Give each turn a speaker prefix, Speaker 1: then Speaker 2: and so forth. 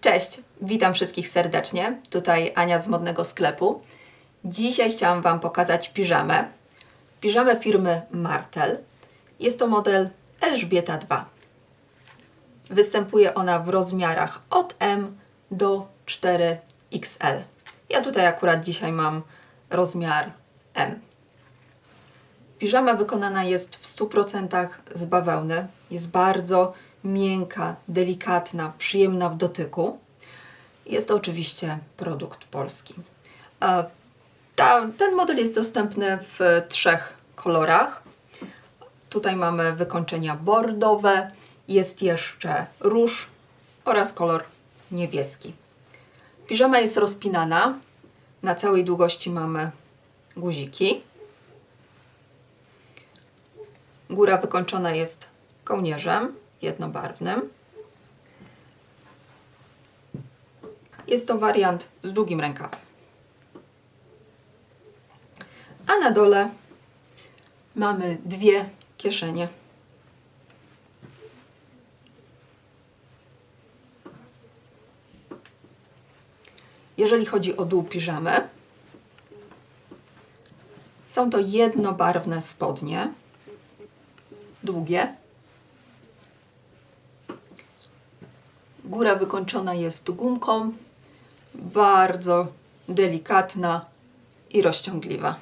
Speaker 1: Cześć, witam wszystkich serdecznie. Tutaj Ania z modnego sklepu. Dzisiaj chciałam Wam pokazać piżamę. Piżamę firmy Martel. Jest to model Elżbieta 2. Występuje ona w rozmiarach od M do 4XL. Ja tutaj akurat dzisiaj mam rozmiar M. Piżama wykonana jest w 100% z bawełny. Jest bardzo miękka, delikatna, przyjemna w dotyku. Jest to oczywiście produkt polski. E, Ta, ten model jest dostępny w trzech kolorach. Tutaj mamy wykończenia bordowe, jest jeszcze róż oraz kolor niebieski. Piżama jest rozpinana. Na całej długości mamy guziki. Góra wykończona jest kołnierzem jednobarwnym. Jest to wariant z długim rękawem. A na dole mamy dwie kieszenie. Jeżeli chodzi o dół piżamy, są to jednobarwne spodnie, długie. Góra wykończona jest gumką, bardzo delikatna i rozciągliwa.